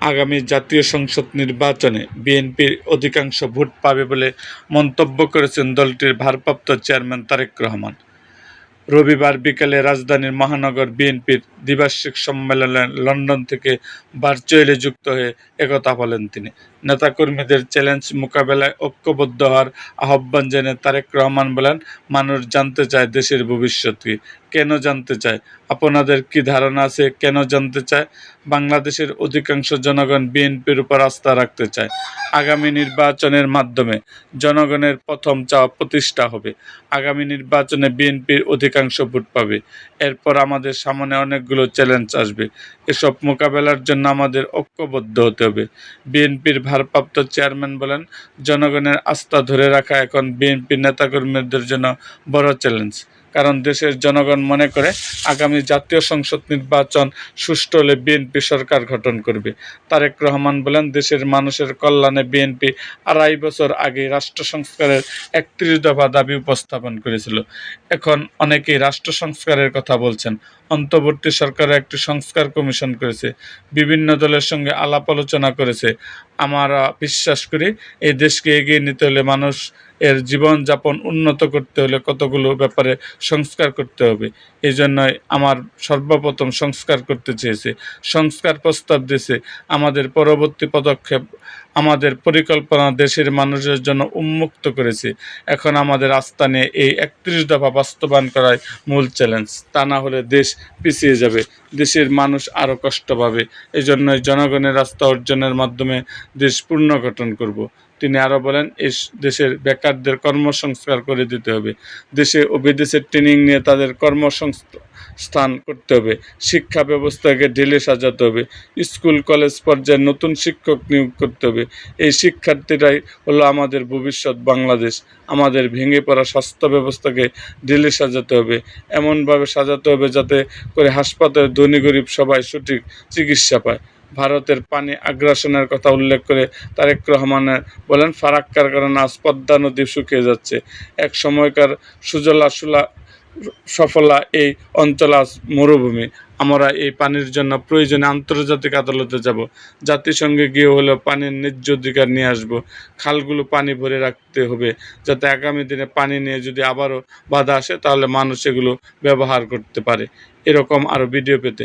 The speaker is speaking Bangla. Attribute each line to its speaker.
Speaker 1: আগামী জাতীয় সংসদ নির্বাচনে বিএনপির অধিকাংশ ভোট পাবে বলে মন্তব্য করেছেন দলটির ভারপ্রাপ্ত চেয়ারম্যান তারেক রহমান। রবিবার বিকেলে রাজধানীর মহানগর বিএনপির দ্বিবার্ষিক সম্মেলনে লন্ডন থেকে ভার্চুয়ালি যুক্ত হয়ে একথা বলেন তিনি। নেতাকর্মীদের চ্যালেঞ্জ মোকাবেলায় ঐক্যবদ্ধ হওয়ার আহ্বান জেনে তারেক রহমান বলেন, মানুষ জানতে চায় দেশের ভবিষ্যৎ কী। কেন জানতে চায়? আপনাদের কি ধারণা আছে কেন জানতে চায়? বাংলাদেশের অধিকাংশ জনগণ বিএনপির উপর আস্থা রাখতে চায়। আগামী নির্বাচনের মাধ্যমে জনগণের প্রথম চাওয়া প্রতিষ্ঠা হবে। আগামী নির্বাচনে বিএনপির অধিকাংশ ভোট পাবে। এরপর আমাদের সামনে অনেকগুলো চ্যালেঞ্জ আসবে। এসব মোকাবেলার জন্য আমাদের ঐক্যবদ্ধ হতে হবে। বিএনপির ভারপ্রাপ্ত চেয়ারম্যান বলেন, জনগণের আস্থা ধরে রাখা এখন বিএনপির নেতাকর্মীদের জন্য বড় চ্যালেঞ্জ। কারণ দেশের জনগণ মনে করে আগামী জাতীয় সংসদ নির্বাচন সুষ্ঠু হলে বিএনপি সরকার গঠন করবে। তারেক রহমান বলেন, দেশের মানুষের কল্যাণে বিএনপি আড়াই বছর আগে রাষ্ট্র সংস্কারের একত্রিশ দফা দাবি উপস্থাপন করেছিল। এখন অনেকেই রাষ্ট্র সংস্কারের কথা বলছেন। অন্তর্বর্তী সরকার একটি সংস্কার কমিশন করেছে। বিভিন্ন দলের সঙ্গে আলাপ আলোচনা করেছে। আমরা বিশ্বাস করি, এই দেশকে এগিয়ে নিতে হলে মানুষ এর জীবনযাপন উন্নত করতে হলে কতগুলো ব্যাপারে সংস্কার করতে হবে। এই জন্যই আমার সর্বপ্রথম সংস্কার করতে চেয়েছে। সংস্কার প্রস্তাব দিয়েছে, আমাদের পরবর্তী পদক্ষেপ আমাদের পরিকল্পনা দেশের মানুষের জন্য উন্মুক্ত করেছে। এখন আমাদের আস্থা নিয়ে এই একত্রিশ দফা বাস্তবায়ন করাই মূল চ্যালেঞ্জ তা না হলে দেশ পিছিয়ে যাবে, দেশের মানুষ আরও কষ্ট পাবে। এই জন্যই জনগণের আস্থা অর্জনের মাধ্যমে দেশ পুনর্গঠন করব। তিনি আরও বলেন এই দেশের বেকারদের কর্মসংস্কার করে দিতে হবে। দেশে ও বিদেশের ট্রেনিং নিয়ে তাদের কর্মসংস্থান করতে হবে। শিক্ষা ব্যবস্থাকে ঢেলে সাজাতে হবে। স্কুল, কলেজ পর্যায়ে নতুন শিক্ষক নিয়োগ করতে হবে। এই শিক্ষার্থীরাই হলো আমাদের ভবিষ্যৎ বাংলাদেশ। আমাদের ভেঙে পড়া স্বাস্থ্য ব্যবস্থাকে ঢেলে সাজাতে হবে। এমনভাবে সাজাতে হবে যাতে করে হাসপাতালে ধনী গরিব সবাই সঠিক চিকিৎসা পায়। ভারতের পানি আগ্রাসনের কথা উল্লেখ করে তারেক রহমানের বলেন ফারাক্কার কারণে আজ পদ্মা নদী শুকিয়ে যাচ্ছে। এক সময়কার সুজলা সুলা সফলা এই অঞ্চল আজ মরুভূমি। আমরা এই পানির জন্য প্রয়োজনে আন্তর্জাতিক আদালতে যাব। জাতিসংঘে গিয়ে হলেও পানির ন্যায্য অধিকার নিয়ে আসব। খালগুলো পানি ভরে রাখতে হবে, যাতে আগামী দিনে পানি নিয়ে যদি আবারও বাধা আসে, তাহলে মানুষ এগুলো ব্যবহার করতে পারে। এরকম আরও ভিডিও পেতে